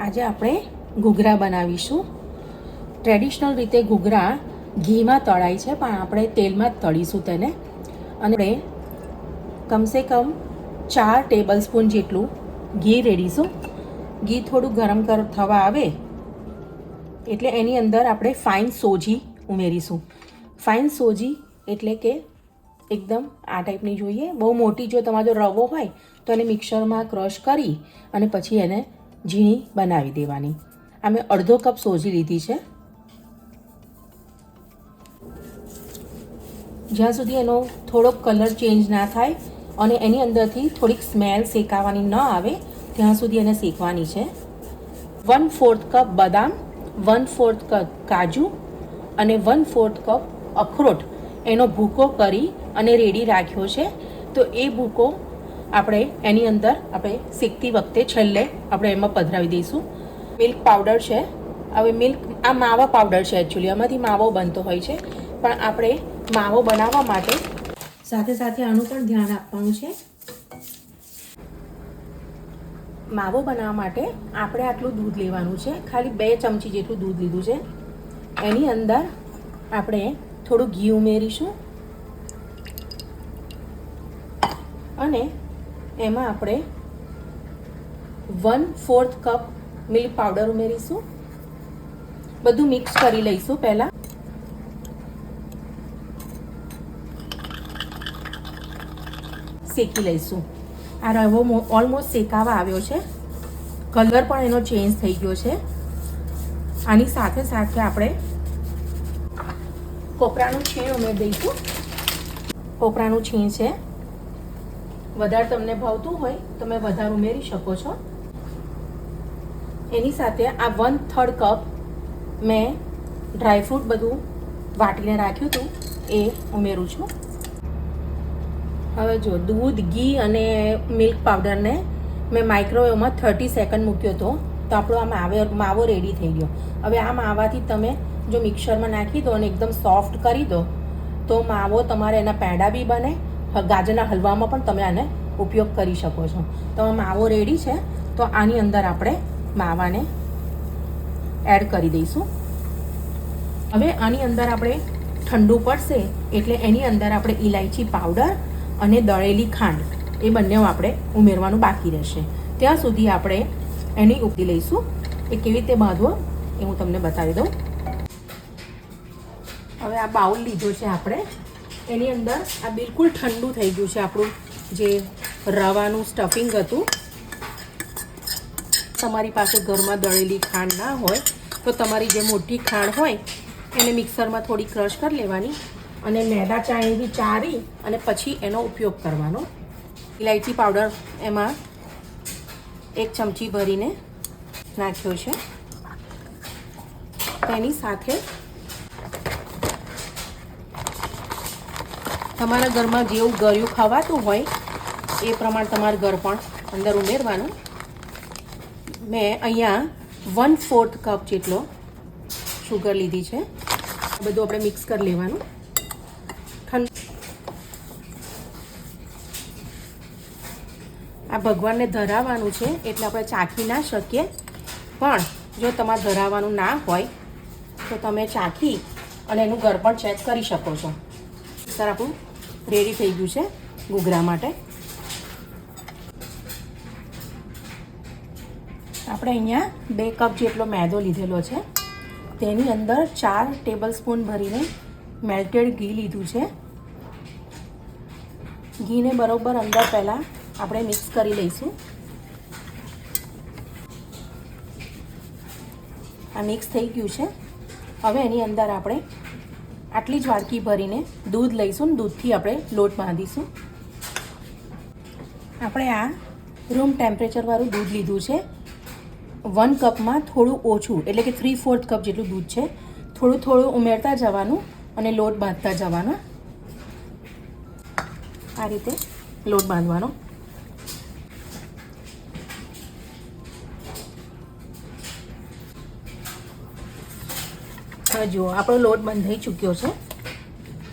આજે આપણે ઘૂઘરા બનાવીશું. ટ્રેડિશનલ રીતે ઘૂઘરા ઘીમાં તળાય છે, પણ આપણે તેલમાં જ તળીશું તેને. અને કમસે કમ ચાર ટેબલ સ્પૂન જેટલું ઘી રેડીશું. ઘી થોડું ગરમ કર, થવા આવે, એટલે એની અંદર આપણે ફાઇન સોજી ઉમેરીશું. ફાઇન સોજી એટલે કે એકદમ આ ટાઈપની જોઈએ. બહુ મોટી જો તમારો રવો હોય, તો એને મિક્સરમાં ક્રશ કરી અને પછી એને ઝીણી બનાવી દેવાની. આ મેં અડધો કપ સોજી લીધી છે. જ્યાં સુધી એનો થોડોક કલર ચેન્જ ના થાય અને એની અંદરથી થોડીક સ્મેલ શેકાવાની ન આવે, ત્યાં સુધી એને શેકવાની છે. વન ફોર્થ કપ બદામ વન ફોર્થ કપ કાજુ અને વન ફોર્થ કપ અખરોટ એનો ભૂકો કરી અને રેડી રાખ્યો છે. તો એ ભૂકો આપણે એની અંદર આપણે શેકતી વખતે છેલ્લે આપણે એમાં પધરાવી દઈશું. મિલ્ક પાવડર છે. હવે મિલ્ક, આ માવા પાવડર છે એકચ્યુઅલી આમાંથી માવો બનતો હોય છે. પણ આપણે માવો બનાવવા માટે સાથે સાથે આનું પણ ધ્યાન આપવાનું છે. માવો બનાવવા માટે આપણે આટલું દૂધ લેવાનું છે. ખાલી બે ચમચી જેટલું દૂધ લીધું છે. એની અંદર આપણે થોડું ઘી ઉમેરીશું. અને એમાં આપણે one fourth cup milk powder ઉમેરીશું. બધું મિક્સ કરી લઈશું પહેલાં. શેકી લઈશું. આ રવો ઓલમોસ્ટ શેકાવા આવ્યો છે. કલર પણ એનો ચેન્જ થઈ ગયો છે. આની સાથે સાથે આપણે કોપરાનું છીણ ઉમેરી દઈશું. કોપરાનું છીણ છે. વધારે તમને ભાવતું હોય, તમે વધારે ઉમેરી શકો છો. એની સાથે આ વન થર્ડ કપ મેં ડ્રાયફ્રૂટ બધું વાટીને રાખ્યું હતું, એ ઉમેરું છું. હવે જો દૂધ, ઘી અને મિલ્ક પાવડરને મેં માઇક્રોવેવમાં થર્ટી સેકન્ડ મૂક્યો હતો, તો આપણો આ માવે, માવો રેડી થઈ ગયો. હવે આ માવાથી તમે જો મિક્સરમાં નાખી દો અને એકદમ સોફ્ટ કરી દો, તો માવો તમારે એના પેડા બી બને ગાજરના હલવામાં પણ તમે આને ઉપયોગ કરી શકો છો. તો માવો રેડી છે, તો આની અંદર આપણે માવાને એડ કરી દઈશું. હવે આની અંદર આપણે ઠંડુ પડશે એટલે એની અંદર આપણે ઇલાયચી પાવડર અને દળેલી ખાંડ, એ બંને આપણે ઉમેરવાનું બાકી રહેશે. ત્યાં સુધી આપણે એની ઉપડી લઈશું. એ કેવી રીતે બાંધવો એ હું તમને બતાવી દઉં. હવે આ બાઉલ લીધો છે આપણે. એની અંદર આ બિલકુલ ઠંડુ થઈ ગયું છે આપણું જે રવાનું સ્ટફિંગ હતું. તમારી પાસે ઘરમાં દળેલી ખાંડ ના હોય તો તમારી જે મોટી ખાંડ હોય એને મિક્સરમાં થોડી ક્રશ કરી લેવાની અને મેદા ચાણીથી ચારી અને પછી એનો ઉપયોગ કરવાનો. ઇલાયચી પાવડર એમાં એક ચમચી ભરીને નાખ્યો છે. તેની સાથે તમારા ઘરમાં જેવું ગળ્યું ખવાતું હોય, એ પ્રમાણે તમારા ઘર પણ અંદર ઉમેરવાનું. મેં અહીંયા વન ફોર્થ કપ જેટલો શુગર લીધી છે. બધું આપણે મિક્સ કરી લેવાનું. આ ભગવાનને ધરાવવાનું છે, એટલે આપણે ચાખી ના શકીએ. પણ જો તમારે ધરાવવાનું ના હોય, તો તમે ચાખી અને એનું ઘર પણ ચેક કરી શકો છો. સર આપણું રેડી થઈ ગયું છે ઘૂઘરા માટે. આપણે અહીંયા બે કપ જેટલો મેદો લીધેલો છે. તેની અંદર ચાર ટેબલ સ્પૂન ભરીને મેલ્ટેડ ઘી લીધું છે. ઘીને બરોબર અંદર પહેલાં આપણે મિક્સ કરી લઈશું. આ મિક્સ થઈ ગયું છે. હવે એની અંદર આપણે આટલી જ વાડકી ભરીને દૂધ લઈશું દૂધથી આપણે લોટ બાંધીશું. આપણે આ રૂમ ટેમ્પરેચરવાળું દૂધ લીધું છે. વન કપમાં થોડું ઓછું, એટલે કે થ્રી ફોર્થ કપ જેટલું દૂધ છે. થોડું થોડું ઉમેરતા જવાનું અને લોટ બાંધતા જવાનો. આ રીતે લોટ બાંધવાનો. હવે જુઓ, આપણો લોટ બંધ થઈ ચૂક્યો છે.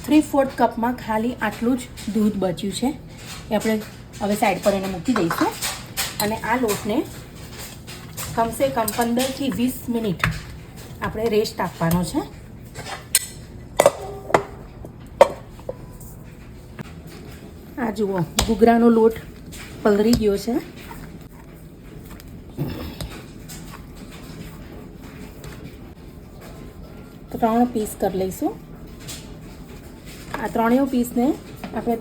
થ્રી ફોર્થ કપમાં ખાલી આટલું જ દૂધ બચ્યું છે. એ આપણે હવે સાઈડ પર એને મૂકી દઈશું. અને આ લોટને કમસે કમ પંદરથી વીસ મિનિટ આપણે રેસ્ટ આપવાનો છે. આ જુઓ, ઘૂઘરાનો લોટ પલરી ગયો છે. ત્રણ પીસ કરી લઈશું. આ ત્રણેય પીસને આપણે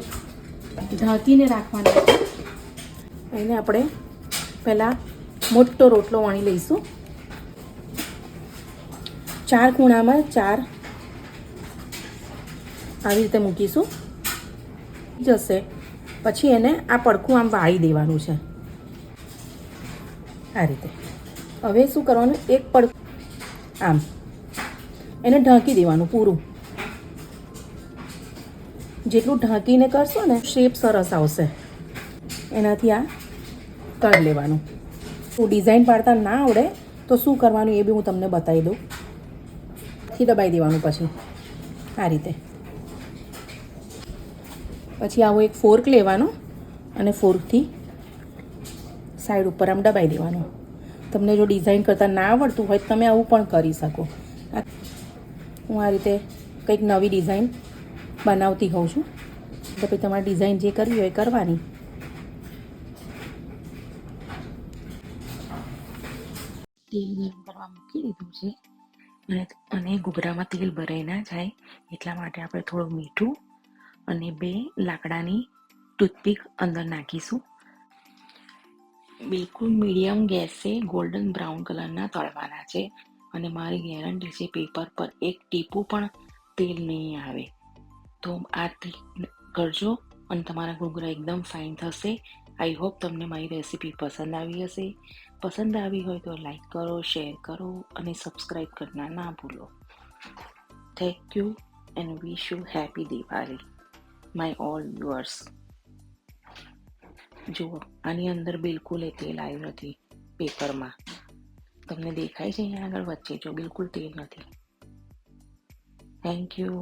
ઢાંકીને રાખવાના એને આપણે પહેલાં મોટો રોટલો વણી લઈશું. ચાર ખૂણામાં ચાર આવી રીતે મૂકીશું. જશે. પછી એને આ પડખું આમ વાળી દેવાનું છે. આ રીતે. હવે શું કરવાનું? એક પડખું આમ. એને ઢાંકી દેવાનું પૂરું. જેટલું ઢાંકીને કરશો ને શેપ સરસ આવશે. એનાથી આ તળ લેવાનું. તો ડિઝાઇન પાડતા ના આવડે, તો શું કરવાનું એ બી હું તમને બતાવી દઉં. થી દબાઈ દેવાનું પછી, આ રીતે. પછી આવો એક ફોર્ક લેવાનો અને ફોર્કથી સાઈડ ઉપર આમ દબાઈ દેવાનું. તમને જો ડિઝાઇન કરતાં ના આવડતું હોય તમે આવું પણ કરી શકો. હું આ રીતે કંઈક નવી ડિઝાઇન બનાવતી હોઉં છું. તો પછી તમારે ડિઝાઇન જે કરવી હોય કરવાની. તેલ ગરમ કરવા મૂકી દીધું છે. અને અને ઘૂઘરામાં તેલ ભરાઈ ના જાય એટલા માટે આપણે થોડું મીઠું અને બે લાકડાની ટૂથપીક અંદર નાખીશું. બિલકુલ મીડિયમ ગેસે ગોલ્ડન બ્રાઉન કલરના તળવાના છે. અને મારી ગેરંટી છે પેપર પર એક ટીપું પણ તેલ નહીં આવે. તો આ ટ્રીક કરજો અને તમારા ઘૂંઘરા એકદમ ફાઇન થશે. આઈ હોપ તમને મારી રેસીપી પસંદ આવી હશે. પસંદ આવી હોય તો લાઈક કરો શેર કરો અને સબસ્ક્રાઈબ કરના ના ભૂલો. Thank you and wish you happy Diwali my all viewers જુઓ, આની અંદર બિલકુલ એ તેલ આવ્યું નથી પેપરમાં. તમને દેખાય છે અહીંયા આગળ વચ્ચે જો બિલકુલ તેલ નથી. Thank you